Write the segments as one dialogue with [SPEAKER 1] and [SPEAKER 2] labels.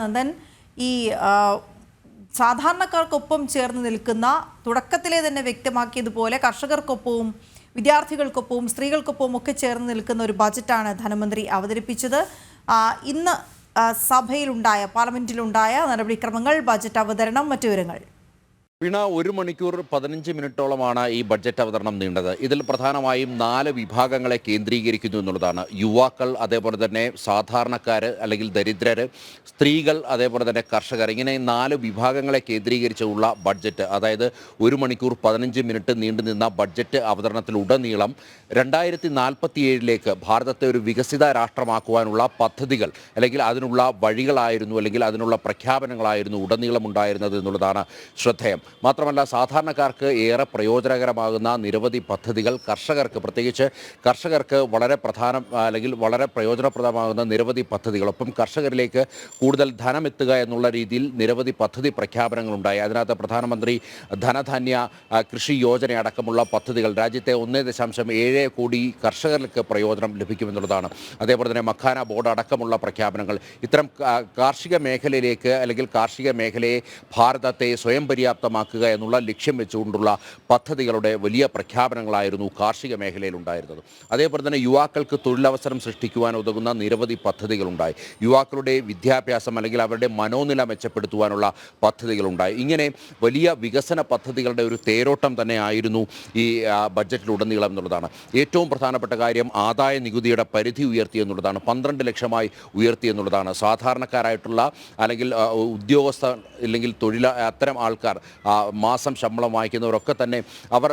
[SPEAKER 1] നന്ദൻ ഈ സാധാരണക്കാർക്കൊപ്പം ചേർന്ന് നിൽക്കുന്ന തുടക്കത്തിലെ തന്നെ വ്യക്തമാക്കിയതുപോലെ കർഷകർക്കൊപ്പവും വിദ്യാർത്ഥികൾക്കൊപ്പവും സ്ത്രീകൾക്കൊപ്പവും ഒക്കെ ചേർന്ന് നിൽക്കുന്ന ഒരു ബജറ്റാണ് ധനമന്ത്രി അവതരിപ്പിച്ചത്. ഇന്ന് സഭയിലുണ്ടായ പാർലമെന്റിലുണ്ടായ നടപടിക്രമങ്ങൾ ബജറ്റ് അവതരണം മറ്റു വിവരങ്ങൾ.
[SPEAKER 2] വീണ ഒരു മണിക്കൂർ പതിനഞ്ച് മിനിറ്റോളമാണ് ഈ ബഡ്ജറ്റ് അവതരണം നീണ്ടത്. ഇതിൽ പ്രധാനമായും നാല് വിഭാഗങ്ങളെ കേന്ദ്രീകരിക്കുന്നു എന്നുള്ളതാണ്. യുവാക്കൾ അതേപോലെ തന്നെ സാധാരണക്കാർ അല്ലെങ്കിൽ ദരിദ്രർ സ്ത്രീകൾ അതേപോലെ തന്നെ കർഷകർ ഇങ്ങനെ നാല് വിഭാഗങ്ങളെ കേന്ദ്രീകരിച്ചുള്ള ബഡ്ജറ്റ് അതായത് ഒരു മണിക്കൂർ പതിനഞ്ച് മിനിറ്റ് നീണ്ടു നിന്ന ബഡ്ജറ്റ് അവതരണത്തിലുടനീളം രണ്ടായിരത്തി നാൽപ്പത്തി ഏഴിലേക്ക് ഭാരതത്തെ ഒരു വികസിത രാഷ്ട്രമാക്കുവാനുള്ള പദ്ധതികൾ അല്ലെങ്കിൽ അതിനുള്ള വഴികളായിരുന്നു അല്ലെങ്കിൽ അതിനുള്ള പ്രഖ്യാപനങ്ങളായിരുന്നു ഉടനീളം ഉണ്ടായിരുന്നത് എന്നുള്ളതാണ് ശ്രദ്ധേയം. മാത്രമല്ല സാധാരണക്കാർക്ക് ഏറെ പ്രയോജനകരമാകുന്ന നിരവധി പദ്ധതികൾ കർഷകർക്ക് പ്രത്യേകിച്ച് കർഷകർക്ക് വളരെ പ്രധാനം അല്ലെങ്കിൽ വളരെ പ്രയോജനപ്രദമാകുന്ന നിരവധി പദ്ധതികൾ. ഒപ്പം കർഷകരിലേക്ക് കൂടുതൽ ധനം എത്തുക എന്നുള്ള രീതിയിൽ നിരവധി പദ്ധതി പ്രഖ്യാപനങ്ങളുണ്ടായി. അതിനകത്ത് പ്രധാനമന്ത്രി ധനധാന്യ കൃഷി യോജന അടക്കമുള്ള പദ്ധതികൾ രാജ്യത്തെ ഒന്നേ ദശാംശം ഏഴ് കോടി കർഷകർക്ക് പ്രയോജനം ലഭിക്കുമെന്നുള്ളതാണ്. അതേപോലെ തന്നെ മഖാന ബോർഡ് അടക്കമുള്ള പ്രഖ്യാപനങ്ങൾ. ഇത്തരം കാർഷിക മേഖലയിലേക്ക് അല്ലെങ്കിൽ കാർഷിക മേഖലയെ ഭാരതത്തെ സ്വയം പര്യാപ്തമാക്കുക എന്നുള്ള ലക്ഷ്യം വെച്ചുകൊണ്ടുള്ള പദ്ധതികളുടെ വലിയ പ്രഖ്യാപനങ്ങളായിരുന്നു കാർഷിക മേഖലയിൽ ഉണ്ടായിരുന്നത് അതേപോലെ തന്നെ യുവാക്കൾക്ക് തൊഴിലവസരം സൃഷ്ടിക്കുവാൻ ഉതകുന്ന നിരവധി പദ്ധതികളുണ്ടായി. യുവാക്കളുടെ വിദ്യാഭ്യാസം അല്ലെങ്കിൽ അവരുടെ മനോനില മെച്ചപ്പെടുത്തുവാനുള്ള പദ്ധതികളുണ്ടായി. ഇങ്ങനെ വലിയ വികസന പദ്ധതികളുടെ ഒരു തേരോട്ടം തന്നെയായിരുന്നു ഈ ബഡ്ജറ്റിലുടനീളം എന്നുള്ളതാണ്. ഏറ്റവും പ്രധാനപ്പെട്ട കാര്യം ആദായ നികുതിയുടെ പരിധി ഉയർത്തി എന്നുള്ളതാണ്. പന്ത്രണ്ട് ലക്ഷമായി ഉയർത്തി എന്നുള്ളതാണ്. സാധാരണക്കാരായിട്ടുള്ള അല്ലെങ്കിൽ ഉദ്യോഗസ്ഥ അല്ലെങ്കിൽ തൊഴിൽ അത്തരം ആൾക്കാർ മാസം ശമ്പളം വാങ്ങിക്കുന്നവരൊക്കെ തന്നെ അവർ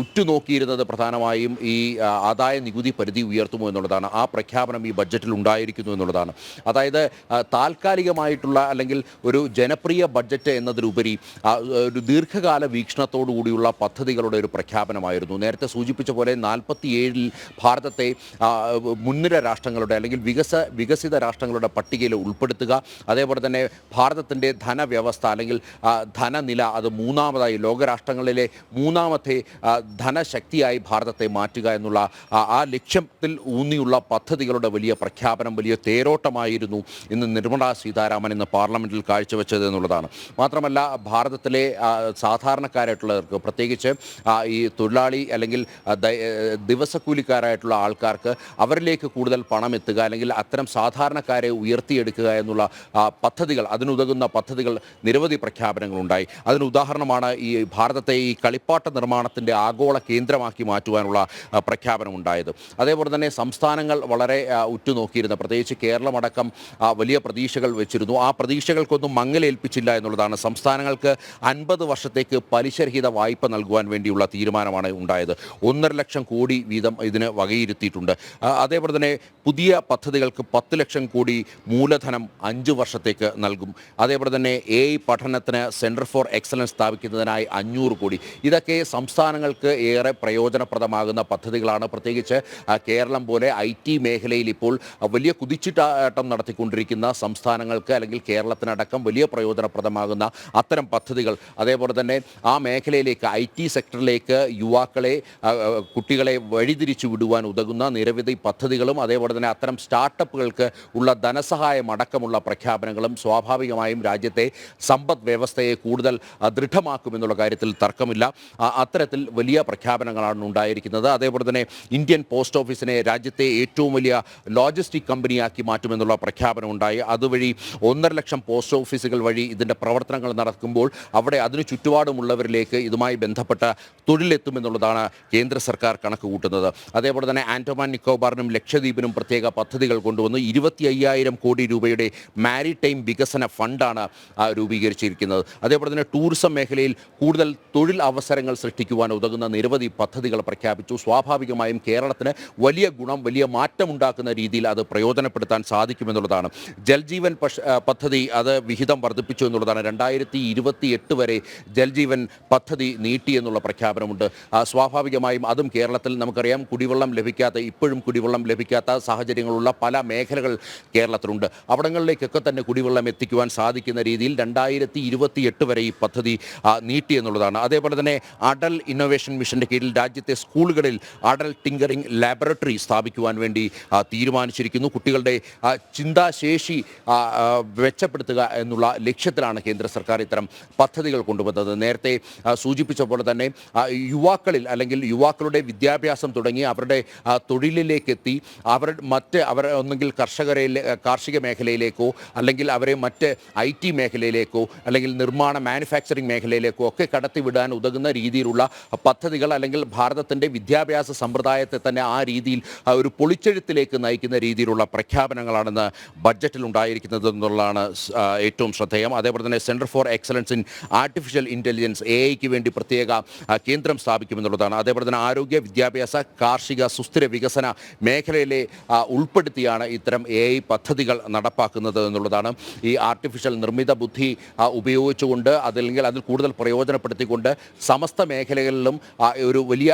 [SPEAKER 2] ഉറ്റുനോക്കിയിരുന്നത് പ്രധാനമായും ഈ ആദായ നികുതി പരിധി ഉയർത്തുമോ എന്നുള്ളതാണ്. ആ പ്രഖ്യാപനം ഈ ബഡ്ജറ്റിൽ ഉണ്ടായിരിക്കുന്നു എന്നുള്ളതാണ്. അതായത് താൽക്കാലികമായിട്ടുള്ള അല്ലെങ്കിൽ ഒരു ജനപ്രിയ ബഡ്ജറ്റ് എന്നതിലുപരി ഒരു ദീർഘകാല വീക്ഷണത്തോടുകൂടിയുള്ള പദ്ധതികളുടെ ഒരു പ്രഖ്യാപനമായിരുന്നു. നേരത്തെ സൂചിപ്പിച്ച പോലെ നാൽപ്പത്തിയേഴിൽ ഭാരതത്തെ മുൻനിര രാഷ്ട്രങ്ങളുടെ അല്ലെങ്കിൽ വികസ വികസിത രാഷ്ട്രങ്ങളുടെ പട്ടികയിൽ ഉൾപ്പെടുത്തുക. അതേപോലെ തന്നെ ഭാരതത്തിന്റെ ധനവ്യവസ്ഥ അല്ലെങ്കിൽ ധനനില അത് മൂന്നാമതായി ലോകരാഷ്ട്രങ്ങളിലെ മൂന്നാമത്തെ ധനശക്തിയായി ഭാരതത്തെ മാറ്റുക എന്നുള്ള ആ- ലക്ഷ്യത്തിൽ ഊന്നിയുള്ള പദ്ധതികളുടെ വലിയ പ്രഖ്യാപനം വലിയ തേരോട്ടമായിരുന്നു ഇന്ന് നിർമ്മലാ സീതാരാമൻ ഇന്ന് പാർലമെന്റിൽ കാഴ്ചവെച്ചത് എന്നുള്ളതാണ്. മാത്രമല്ല ഭാരതത്തിലെ സാധാരണക്കാരായിട്ടുള്ളവർക്ക് പ്രത്യേകിച്ച് ഈ തൊഴിലാളി അല്ലെങ്കിൽ ദിവസക്കൂലിക്കാരായിട്ടുള്ള ആൾക്കാർക്ക് അവരിലേക്ക് കൂടുതൽ പണം എത്തുക അല്ലെങ്കിൽ അത്തരം സാധാരണക്കാരെ ഉയർത്തിയെടുക്കുക എന്നുള്ള പദ്ധതികൾ അതിനുതകുന്ന പദ്ധതികൾ നിരവധി പ്രഖ്യാപനങ്ങളുണ്ടായി. അതിന് ഉദാഹരണമാണ് ഈ ഭാരതത്തെ ഈ കളിപ്പാട്ട നിർമ്മാണത്തിന്റെ ആഗോള കേന്ദ്രമാക്കി മാറ്റുവാനുള്ള പ്രഖ്യാപനമുണ്ടായത്. അതേപോലെ തന്നെ സംസ്ഥാനങ്ങൾ വളരെ ഉറ്റുനോക്കിയിരുന്നു. പ്രത്യേകിച്ച് കേരളമടക്കം വലിയ പ്രതീക്ഷകൾ വെച്ചിരുന്നു. ആ പ്രതീക്ഷകൾക്കൊന്നും മങ്ങലേൽപ്പിച്ചില്ല എന്നുള്ളതാണ് സംസ്ഥാനങ്ങൾക്ക് അൻപത് വർഷത്തേക്ക് പലിശരഹിത വായ്പ നൽകുവാൻ വേണ്ടിയുള്ള തീരുമാനമാണ് ഉണ്ടായത്. ഒന്നര ലക്ഷം കോടി വീതം ഇതിന് വകയിരുത്തിയിട്ടുണ്ട്. അതേപോലെ തന്നെ പുതിയ പദ്ധതികൾക്ക് പത്ത് ലക്ഷം കോടി മൂലധനം അഞ്ച് വർഷത്തേക്ക് നൽകും. അതേപോലെ തന്നെ എ പഠനത്തിന് സെന്റർ ഫോർ എക്സലൻസ് സ്ഥാപിക്കുന്നതിനായി അഞ്ഞൂറ് കോടി. ഇതൊക്കെ സംസ്ഥാനങ്ങൾക്ക് ഏറെ പ്രയോജനപ്രദമാകുന്ന പദ്ധതികളാണ്. പ്രത്യേകിച്ച് കേരളം പോലെ ഐ ടി മേഖലയിൽ ഇപ്പോൾ വലിയ കുതിച്ചിട്ടാട്ടം നടത്തിക്കൊണ്ടിരിക്കുന്ന സംസ്ഥാനങ്ങൾക്ക് അല്ലെങ്കിൽ കേരളത്തിനടക്കം വലിയ പ്രയോജനപ്രദമാകുന്ന അത്തരം പദ്ധതികൾ. അതേപോലെ തന്നെ ആ മേഖലയിലേക്ക് ഐ ടി സെക്ടറിലേക്ക് യുവാക്കളെ കുട്ടികളെ വഴിതിരിച്ചു വിടുവാൻ ഉതകുന്ന നിരവധി പദ്ധതികളും അതേപോലെ തന്നെ അത്തരം സ്റ്റാർട്ടപ്പുകൾക്ക് ഉള്ള ധനസഹായം അടക്കമുള്ള പ്രഖ്യാപനങ്ങളും സ്വാഭാവികമായും രാജ്യത്തെ സമ്പദ് വ്യവസ്ഥയെ കൂടുതൽ ദൃഢമാക്കുമെന്നുള്ള കാര്യത്തിൽ തർക്കമില്ല. അത്തരത്തിൽ വലിയ പ്രഖ്യാപനങ്ങളാണ് ഉണ്ടായിരിക്കുന്നത്. അതേപോലെ തന്നെ ഇന്ത്യൻ പോസ്റ്റ് ഓഫീസിനെ രാജ്യത്തെ ഏറ്റവും വലിയ ലോജിസ്റ്റിക് കമ്പനിയാക്കി മാറ്റുമെന്നുള്ള പ്രഖ്യാപനം ഉണ്ടായി. അതുവഴി ഒന്നര ലക്ഷം പോസ്റ്റ് ഓഫീസുകൾ വഴി ഇതിന്റെ പ്രവർത്തനങ്ങൾ നടക്കുമ്പോൾ അവിടെ അതിനു ചുറ്റുപാടുമുള്ളവരിലേക്ക് ഇതുമായി ബന്ധപ്പെട്ട തൊഴിലെത്തുമെന്നുള്ളതാണ് കേന്ദ്ര സർക്കാർ കണക്ക് കൂട്ടുന്നത്. അതേപോലെ തന്നെ ആൻഡമാൻ നിക്കോബാറിനും ലക്ഷദ്വീപിനും പ്രത്യേക പദ്ധതികൾ കൊണ്ടുവന്ന്. ഇരുപത്തി അയ്യായിരം കോടി രൂപയുടെ മാരിടൈം വികസന ഫണ്ടാണ് രൂപീകരിച്ചിരിക്കുന്നത്. അതേപോലെ തന്നെ ടൂറിസം മേഖലയിൽ കൂടുതൽ തൊഴിൽ അവസരങ്ങൾ സൃഷ്ടിക്കുവാൻ ഉതകുന്ന നിരവധി പദ്ധതികൾ പ്രഖ്യാപിച്ചു. സ്വാഭാവികമായും കേരളത്തിന് വലിയ ഗുണം വലിയ മാറ്റമുണ്ടാക്കുന്ന രീതിയിൽ അത് പ്രയോജനപ്പെടുത്താൻ സാധിക്കുമെന്നുള്ളതാണ്. ജൽജീവൻ പദ്ധതി അത് വിഹിതം വർദ്ധിപ്പിച്ചു എന്നുള്ളതാണ്. രണ്ടായിരത്തി ഇരുപത്തി എട്ട് വരെ ജൽജീവൻ പദ്ധതി നീട്ടി എന്നുള്ള പ്രഖ്യാപനമുണ്ട്. സ്വാഭാവികമായും അതും കേരളത്തിൽ നമുക്കറിയാം കുടിവെള്ളം ലഭിക്കാത്ത ഇപ്പോഴും കുടിവെള്ളം ലഭിക്കാത്ത സാഹചര്യങ്ങളുള്ള പല മേഖലകൾ കേരളത്തിലുണ്ട്. അവിടങ്ങളിലേക്കൊക്കെ തന്നെ കുടിവെള്ളം എത്തിക്കുവാൻ സാധിക്കുന്ന രീതിയിൽ രണ്ടായിരത്തി വരെ ഈ പദ്ധതി ആ, നീട്ടി എന്നുള്ളതാണ്. അതേപോലെ തന്നെ അടൽ ഇന്നോവേഷൻ മിഷന്റെ കീഴിൽ രാജ്യത്തെ സ്കൂളുകളിൽ അടൽ ടിങ്കറിംഗ് ലാബറട്ടറി സ്ഥാപിക്കുവാൻ വേണ്ടി തീരുമാനിച്ചിരിക്കുന്നു. കുട്ടികളുടെ ചിന്താശേഷി മെച്ചപ്പെടുത്തുക എന്നുള്ള ലക്ഷ്യത്തിലാണ് കേന്ദ്ര സർക്കാർ ഇത്തരം പദ്ധതികൾ കൊണ്ടുവന്നത്. നേരത്തെ സൂചിപ്പിച്ച പോലെ തന്നെ യുവാക്കളിൽ അല്ലെങ്കിൽ യുവാക്കളുടെ വിദ്യാഭ്യാസം തുടങ്ങി അവരുടെ തൊഴിലിലേക്ക് എത്തി അവർ മറ്റ് അവർ ഒന്നെങ്കിൽ കർഷകരെ കാർഷിക മേഖലയിലേക്കോ അല്ലെങ്കിൽ അവരെ മറ്റ് ഐ ടി മേഖലയിലേക്കോ അല്ലെങ്കിൽ നിർമ്മാണ മാനുഫാക്ചറിംഗ് മേഖലയിലേക്കോ ഒക്കെ കടത്തിവിടാൻ ഉതകുന്ന രീതിയിലുള്ള പദ്ധതികൾ അല്ലെങ്കിൽ ഭാരതത്തിന്റെ വിദ്യാഭ്യാസ സമ്പ്രദായത്തെ തന്നെ ആ രീതിയിൽ ഒരു പൊളിച്ചെഴുത്തിലേക്ക് നയിക്കുന്ന രീതിയിലുള്ള പ്രഖ്യാപനങ്ങളാണെന്ന് ബഡ്ജറ്റിൽ ഉണ്ടായിരിക്കുന്നത് എന്നുള്ളതാണ് ഏറ്റവും ശ്രദ്ധേയം. അതേപോലെ തന്നെ centre for excellence in artificial intelligence A ഐക്ക് വേണ്ടി പ്രത്യേക കേന്ദ്രം സ്ഥാപിക്കുമെന്നുള്ളതാണ്. അതേപോലെ തന്നെ ആരോഗ്യ വിദ്യാഭ്യാസ കാർഷിക സുസ്ഥിര വികസന മേഖലയിലെ ഉൾപ്പെടുത്തിയാണ് ഇത്തരം എ ഐ പദ്ധതികൾ നടപ്പാക്കുന്നത് എന്നുള്ളതാണ്. ഈ ആർട്ടിഫിഷ്യൽ നിർമ്മിത ബുദ്ധി ഉപയോഗിച്ചുകൊണ്ട് അതല്ലെങ്കിൽ അതിൽ കൂടുതൽ പ്രയോജനപ്പെടുത്തിക്കൊണ്ട് സമസ്ത മേഖലകളിലും ഒരു വലിയ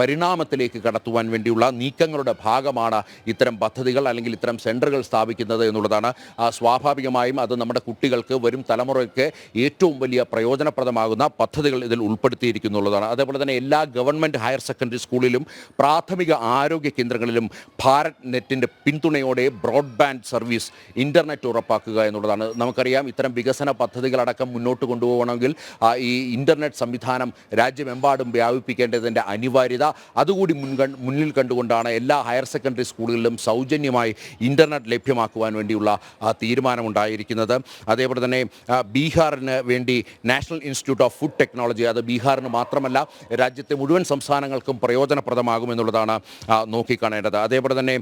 [SPEAKER 2] പരിണാമത്തിലേക്ക് കടത്തുവാൻ വേണ്ടിയുള്ള നീക്കങ്ങളുടെ ഭാഗമാണ് ഇത്തരം പദ്ധതികൾ അല്ലെങ്കിൽ ഇത്തരം സെന്ററുകൾ സ്ഥാപിക്കുന്നത് എന്നുള്ളതാണ്. സ്വാഭാവികമായും അത് നമ്മുടെ കുട്ടികൾക്ക് വരും തലമുറയ്ക്ക് ഏറ്റവും വലിയ പ്രയോജനപ്രദമാകുന്ന പദ്ധതികൾ ഇതിൽ ഉൾപ്പെടുത്തിയിരിക്കുന്നുള്ളതാണ്. അതേപോലെ തന്നെ എല്ലാ ഗവൺമെന്റ് ഹയർ സെക്കൻഡറി സ്കൂളിലും പ്രാഥമിക ആരോഗ്യ കേന്ദ്രങ്ങളിലും ഭാരത് നെറ്റിന്റെ പിന്തുണയോടെ ബ്രോഡ്ബാൻഡ് സർവീസ് ഇന്റർനെറ്റ് ഉറപ്പാക്കുക എന്നുള്ളതാണ്. നമുക്കറിയാം ഇത്തരം വികസന പദ്ധതികളടക്കം മുന്നോട്ട് കൊണ്ടുപോകണമെങ്കിൽ ഈ ഇന്റർനെറ്റ് സംവിധാനം രാജ്യമെമ്പാടും വ്യാപിപ്പിക്കേണ്ടതിന്റെ അനിവാര്യത അതുകൂടി മുൻകൺ മുന്നിൽ കണ്ടുകൊണ്ടാണ് എല്ലാ ഹയർ സെക്കൻഡറി സ്കൂളുകളിലും സൗജന്യമായി ഇന്റർനെറ്റ് ലഭ്യമാക്കുവാൻ വേണ്ടിയുള്ള തീരുമാനമുണ്ടായിരിക്കുന്നത്. അതേപോലെ തന്നെ ബീഹാറിന് വേണ്ടി national institute of food technology അത് ബീഹാറിന് മാത്രമല്ല രാജ്യത്തെ മുഴുവൻ സംസ്ഥാനങ്ങൾക്കും പ്രയോജനപ്രദമാകുമെന്നുള്ളതാണ് നോക്കിക്കാണേണ്ടത്. അതേപോലെ തന്നെ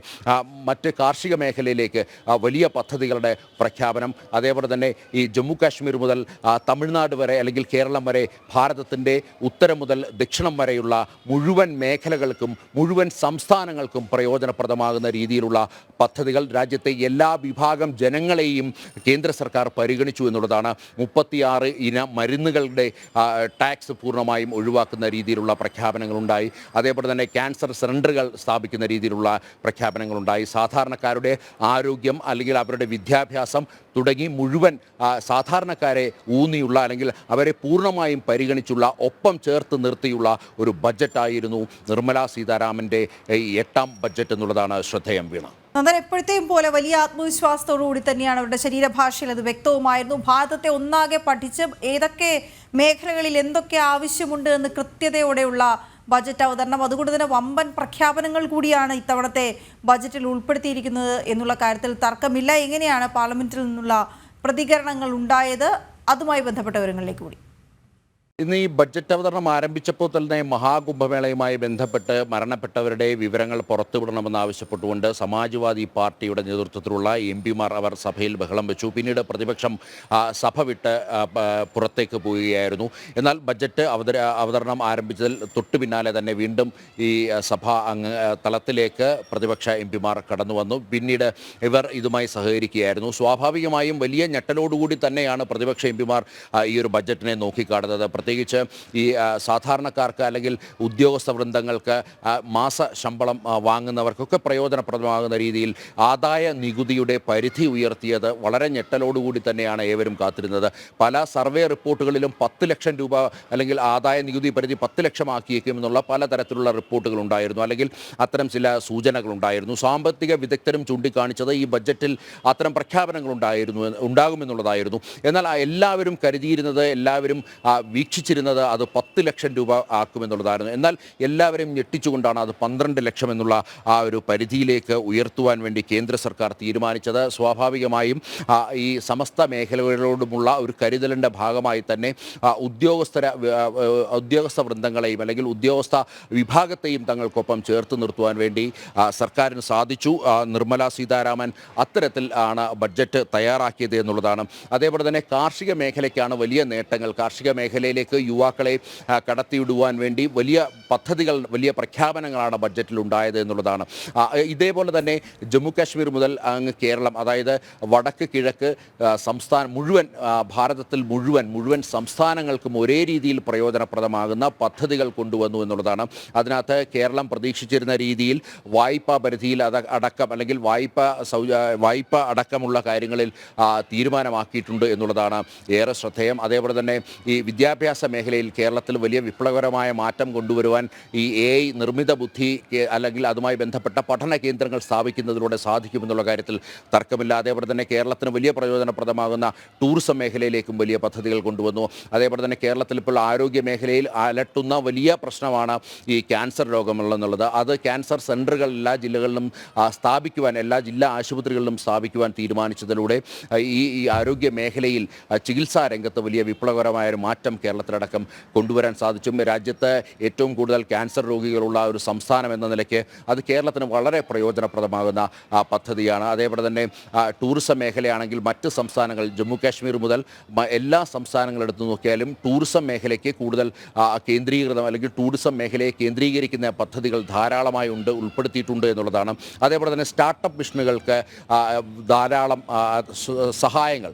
[SPEAKER 2] മറ്റ് കാർഷിക മേഖലയിലേക്ക് വലിയ പദ്ധതികളുടെ പ്രഖ്യാപനം. അതേപോലെ തന്നെ ഈ ജമ്മു കാശ്മീർ മുതൽ തമിഴ്നാട് വരെ അല്ലെങ്കിൽ കേരളം വരെ ഭാരതത്തിന്റെ ഉത്തരം മുതൽ ദക്ഷിണം വരെയുള്ള മുഴുവൻ മേഖലകൾക്കും മുഴുവൻ സംസ്ഥാനങ്ങൾക്കും പ്രയോജനപ്രദമാകുന്ന രീതിയിലുള്ള പദ്ധതികൾ രാജ്യത്തെ എല്ലാ വിഭാഗം ജനങ്ങളെയും കേന്ദ്ര സർക്കാർ പരിഗണിച്ചു എന്നുള്ളതാണ്. മുപ്പത്തിയാറ് ഇന മരുന്നുകളുടെ ടാക്സ് പൂർണമായും ഒഴിവാക്കുന്ന രീതിയിലുള്ള പ്രഖ്യാപനങ്ങളുണ്ടായി. അതേപോലെ തന്നെ ക്യാൻസർ സെന്ററുകൾ സ്ഥാപിക്കുന്ന രീതിയിലുള്ള പ്രഖ്യാപനങ്ങളുണ്ടായി. സാധാരണക്കാരുടെ ആരോഗ്യം അല്ലെങ്കിൽ അവരുടെ വിദ്യാഭ്യാസം തുടങ്ങി മുഴുവൻ സാധാരണക്കാരെ ഊന്നിയുള്ള അല്ലെങ്കിൽ അവരെ പൂർണമായും പരിഗണിച്ചുള്ള ഒപ്പം ചേർത്ത് നിർത്തിയുള്ള ഒരു ബജറ്റായിരുന്നു നിർമ്മലാ സീതാരാമന്റെ ഈ എട്ടാം ബജറ്റ് എന്നുള്ളതാണ് ശ്രദ്ധേയം വീണ.
[SPEAKER 1] നന്ദൻ എപ്പോഴത്തെയും പോലെ വലിയ ആത്മവിശ്വാസത്തോടുകൂടി തന്നെയാണ് അവരുടെ ശരീരഭാഷയിൽ അത് വ്യക്തവുമായിരുന്നു. ഭാരതത്തെ ഒന്നാകെ പഠിച്ച് ഏതൊക്കെ മേഖലകളിൽ എന്തൊക്കെ ആവശ്യമുണ്ട് എന്ന് കൃത്യതയോടെയുള്ള ബജറ്റ് അവതരണം. അതുകൊണ്ട് തന്നെ വമ്പൻ പ്രഖ്യാപനങ്ങൾ കൂടിയാണ് ഇത്തവണത്തെ ബജറ്റിൽ ഉൾപ്പെടുത്തിയിരിക്കുന്നത് എന്നുള്ള കാര്യത്തിൽ തർക്കമില്ല. എങ്ങനെയാണ് പാർലമെന്റിൽ നിന്നുള്ള പ്രതികരണങ്ങൾ ഉണ്ടായത്? അതുമായി ബന്ധപ്പെട്ട വിവരങ്ങളിലേക്ക് കൂടി.
[SPEAKER 2] ഇന്ന് ഈ ബഡ്ജറ്റ് അവതരണം ആരംഭിച്ചപ്പോൾ തന്നെ മഹാകുംഭമേളയുമായി ബന്ധപ്പെട്ട് മരണപ്പെട്ടവരുടെ വിവരങ്ങൾ പുറത്തുവിടണമെന്ന് ആവശ്യപ്പെട്ടുകൊണ്ട് സമാജ്വാദി പാർട്ടിയുടെ നേതൃത്വത്തിലുള്ള എം പിമാർ അവർ സഭയിൽ ബഹളം വെച്ചു. പിന്നീട് പ്രതിപക്ഷം സഭ വിട്ട് പുറത്തേക്ക് പോവുകയായിരുന്നു. എന്നാൽ ബഡ്ജറ്റ് അവതര അവതരണം ആരംഭിച്ചതിൽ തൊട്ടു പിന്നാലെ തന്നെ വീണ്ടും ഈ സഭ അങ്ങ് തലത്തിലേക്ക് പ്രതിപക്ഷ എം പിമാർ കടന്നു വന്നു. പിന്നീട് ഇവർ ഇതുമായി സഹകരിക്കുകയായിരുന്നു. സ്വാഭാവികമായും വലിയ ഞെട്ടലോടുകൂടി തന്നെയാണ് പ്രതിപക്ഷ എം പിമാർ ഈ ഒരു ബഡ്ജറ്റിനെ നോക്കിക്കാണുന്നത്. പ്രത്യേകിച്ച് ഈ സാധാരണക്കാർക്ക് അല്ലെങ്കിൽ ഉദ്യോഗസ്ഥ വൃന്ദങ്ങൾക്ക് മാസ ശമ്പളം വാങ്ങുന്നവർക്കൊക്കെ പ്രയോജനപ്രദമാകുന്ന രീതിയിൽ ആദായ നികുതിയുടെ പരിധി ഉയർത്തിയത് വളരെ ഞെട്ടലോടുകൂടി തന്നെയാണ് ഏവരും കാത്തിരുന്നത്. പല സർവേ റിപ്പോർട്ടുകളിലും പത്ത് ലക്ഷം രൂപ അല്ലെങ്കിൽ ആദായ നികുതി പരിധി പത്ത് ലക്ഷമാക്കിയേക്കുമെന്നുള്ള പലതരത്തിലുള്ള റിപ്പോർട്ടുകൾ ഉണ്ടായിരുന്നു. അല്ലെങ്കിൽ അത്തരം ചില സൂചനകളുണ്ടായിരുന്നു സാമ്പത്തിക വിദഗ്ധരും ചൂണ്ടിക്കാണിച്ചത് ഈ ബജറ്റിൽ അത്തരം പ്രഖ്യാപനങ്ങൾ ഉണ്ടായിരുന്നു ഉണ്ടാകുമെന്നുള്ളതായിരുന്നു. എന്നാൽ എല്ലാവരും കരുതിയിരുന്നത് എല്ലാവരും ആ, വീക്ഷിച്ചിരുന്നത് അത് പത്ത് ലക്ഷം രൂപ ആക്കുമെന്നുള്ളതായിരുന്നു. എന്നാൽ എല്ലാവരെയും ഞെട്ടിച്ചുകൊണ്ടാണ് അത് പന്ത്രണ്ട് ലക്ഷം എന്നുള്ള ആ ഒരു പരിധിയിലേക്ക് ഉയർത്തുവാൻ വേണ്ടി കേന്ദ്ര സർക്കാർ തീരുമാനിച്ചത്. സ്വാഭാവികമായും ഈ സമസ്ത മേഖലകളോടുമുള്ള ഒരു കരുതലിന്റെ ഭാഗമായി തന്നെ ഉദ്യോഗസ്ഥര ഉദ്യോഗസ്ഥ വൃന്ദങ്ങളെയും അല്ലെങ്കിൽ ഉദ്യോഗസ്ഥ വിഭാഗത്തെയും തങ്ങൾക്കൊപ്പം ചേർത്ത് നിർത്തുവാൻ വേണ്ടി സർക്കാരിന് സാധിച്ചു. നിർമ്മല സീതാരാമൻ അത്തരത്തിൽ ആണ് ബഡ്ജറ്റ് തയ്യാറാക്കിയത് എന്നുള്ളതാണ്. അതേപോലെ തന്നെ കാർഷിക മേഖലയ്ക്കാണ് വലിയ നേട്ടങ്ങൾ. കാർഷിക മേഖലയിലെ മേഖലയിലേക്ക് യുവാക്കളെ കടത്തിവിടുവാൻ വേണ്ടി വലിയ പദ്ധതികൾ വലിയ പ്രഖ്യാപനങ്ങളാണ് ബഡ്ജറ്റിൽ ഉണ്ടായത് എന്നുള്ളതാണ് ഇതേപോലെ തന്നെ ജമ്മു കാശ്മീർ മുതൽ അങ്ങ് കേരളം അതായത് വടക്ക് കിഴക്ക് സംസ്ഥാന മുഴുവൻ ഭാരതത്തിൽ മുഴുവൻ മുഴുവൻ സംസ്ഥാനങ്ങൾക്കും ഒരേ രീതിയിൽ പ്രയോജനപ്രദമാകുന്ന പദ്ധതികൾ കൊണ്ടുവന്നു എന്നുള്ളതാണ്. അതിനകത്ത് കേരളം പ്രതീക്ഷിച്ചിരുന്ന രീതിയിൽ വായ്പാ പരിധിയിൽ അടക്കം അല്ലെങ്കിൽ വായ്പ വായ്പ അടക്കമുള്ള കാര്യങ്ങളിൽ തീരുമാനമാക്കിയിട്ടുണ്ട് എന്നുള്ളതാണ് ഏറെ ശ്രദ്ധേയം. അതേപോലെ തന്നെ ഈ വിദ്യാഭ്യാസ മേഖലയിൽ കേരളത്തിൽ വലിയ വിപ്ലവകരമായ മാറ്റം കൊണ്ടുവരുവാൻ ഈ എ ഐ നിർമ്മിത ബുദ്ധി അല്ലെങ്കിൽ അതുമായി ബന്ധപ്പെട്ട പഠന കേന്ദ്രങ്ങൾ സ്ഥാപിക്കുന്നതിലൂടെ സാധിക്കുമെന്നുള്ള കാര്യത്തിൽ തർക്കമില്ല. അതേപോലെ തന്നെ കേരളത്തിന് വലിയ പ്രയോജനപ്രദമാകുന്ന ടൂറിസം മേഖലയിലേക്കും വലിയ പദ്ധതികൾ കൊണ്ടുവന്നു. അതേപോലെ തന്നെ കേരളത്തിൽ ഇപ്പോൾ ആരോഗ്യ മേഖലയിൽ അലട്ടുന്ന വലിയ പ്രശ്നമാണ് ഈ ക്യാൻസർ രോഗമുള്ളതെന്നുള്ളത്. അത് ക്യാൻസർ സെന്ററുകൾ എല്ലാ ജില്ലകളിലും സ്ഥാപിക്കുവാൻ എല്ലാ ജില്ലാ ആശുപത്രികളിലും സ്ഥാപിക്കുവാൻ തീരുമാനിച്ചതിലൂടെ ഈ ആരോഗ്യ മേഖലയിൽ ചികിത്സാ രംഗത്ത് വലിയ വിപ്ലവകരമായ ഒരു മാറ്റം കേരളത്തിലടക്കം കൊണ്ടുവരാൻ സാധിച്ചും. രാജ്യത്ത് ഏറ്റവും കൂടുതൽ ക്യാൻസർ രോഗികളുള്ള ഒരു സംസ്ഥാനം എന്ന നിലയ്ക്ക് അത് കേരളത്തിന് വളരെ പ്രയോജനപ്രദമാകുന്ന പദ്ധതിയാണ്. അതേപോലെ തന്നെ ടൂറിസം മേഖലയാണെങ്കിൽ മറ്റ് സംസ്ഥാനങ്ങൾ ജമ്മു കാശ്മീർ മുതൽ എല്ലാ സംസ്ഥാനങ്ങളും എടുത്തു നോക്കിയാലും ടൂറിസം മേഖലയ്ക്ക് കൂടുതൽ കേന്ദ്രീകൃതം അല്ലെങ്കിൽ ടൂറിസം മേഖലയെ കേന്ദ്രീകരിക്കുന്ന പദ്ധതികൾ ധാരാളമായി ഉണ്ട് ഉൾപ്പെടുത്തിയിട്ടുണ്ട് എന്നുള്ളതാണ്. അതേപോലെ തന്നെ സ്റ്റാർട്ടപ്പ് മിഷനുകൾക്ക് ധാരാളം സഹായങ്ങൾ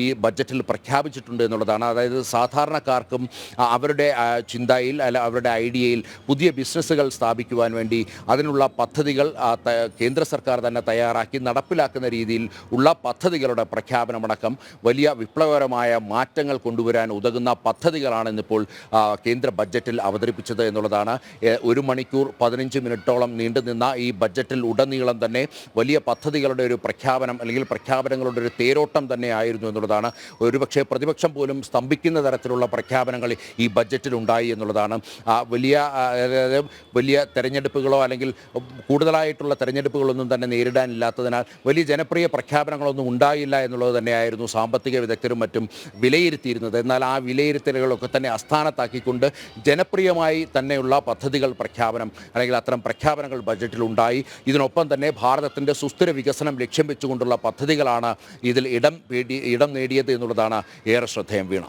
[SPEAKER 2] ഈ ബജറ്റിൽ പ്രഖ്യാപിച്ചിട്ടുണ്ട് എന്നുള്ളതാണ്. അതായത് സാധാരണക്കാർക്കും ആ, അവരുടെ ചിന്തയിൽ അല്ല അവരുടെ ഐഡിയയിൽ പുതിയ ബിസിനസ്സുകൾ സ്ഥാപിക്കുവാൻ വേണ്ടി അതിനുള്ള പദ്ധതികൾ കേന്ദ്ര സർക്കാർ തന്നെ തയ്യാറാക്കി നടപ്പിലാക്കുന്ന രീതിയിൽ ഉള്ള പദ്ധതികളുടെ പ്രഖ്യാപനമടക്കം വലിയ വിപ്ലവകരമായ മാറ്റങ്ങൾ കൊണ്ടുവരാൻ ഉതകുന്ന പദ്ധതികളാണ് ഇന്നിപ്പോൾ കേന്ദ്ര ബഡ്ജറ്റിൽ അവതരിപ്പിച്ചത് എന്നുള്ളതാണ്. ഒരു മണിക്കൂർ പതിനഞ്ച് മിനിറ്റോളം നീണ്ടുനിന്ന ഈ ബഡ്ജറ്റിൽ ഉടനീളം തന്നെ വലിയ പദ്ധതികളുടെ ഒരു പ്രഖ്യാപനം അല്ലെങ്കിൽ പ്രഖ്യാപനങ്ങളുടെ ഒരു തേരോട്ടം തന്നെയായിരുന്നു എന്നുള്ളതാണ്. ഒരുപക്ഷെ പ്രതിപക്ഷം പോലും സ്തംഭിക്കുന്ന തരത്തിലുള്ള പ്രഖ്യാപനങ്ങൾ ഈ ബഡ്ജറ്റിൽ ഉണ്ടായി എന്നുള്ളതാണ് വലിയ വലിയ തെരഞ്ഞെടുപ്പുകളോ അല്ലെങ്കിൽ കൂടുതലായിട്ടുള്ള തെരഞ്ഞെടുപ്പുകളൊന്നും തന്നെ നേരിടാനില്ലാത്തതിനാൽ വലിയ ജനപ്രിയ പ്രഖ്യാപനങ്ങളൊന്നും ഉണ്ടായില്ല എന്നുള്ളത് തന്നെയായിരുന്നു സാമ്പത്തിക വിദഗ്ധരും മറ്റും വിലയിരുത്തിയിരുന്നത്. എന്നാൽ ആ വിലയിരുത്തലുകളൊക്കെ തന്നെ അസ്ഥാനത്താക്കിക്കൊണ്ട് ജനപ്രിയമായി തന്നെയുള്ള പദ്ധതികൾ പ്രഖ്യാപനം അല്ലെങ്കിൽ അത്തരം പ്രഖ്യാപനങ്ങൾ ബഡ്ജറ്റിൽ ഉണ്ടായി ഇതിനൊപ്പം തന്നെ ഭാരതത്തിന്റെ സുസ്ഥിര വികസനം ലക്ഷ്യം വെച്ചുകൊണ്ടുള്ള പദ്ധതികളാണ് ഇതിൽ ഇടം ഇടം നേടിയത് എന്നുള്ളതാണ് ഏറെ ശ്രദ്ധേയം വീണ.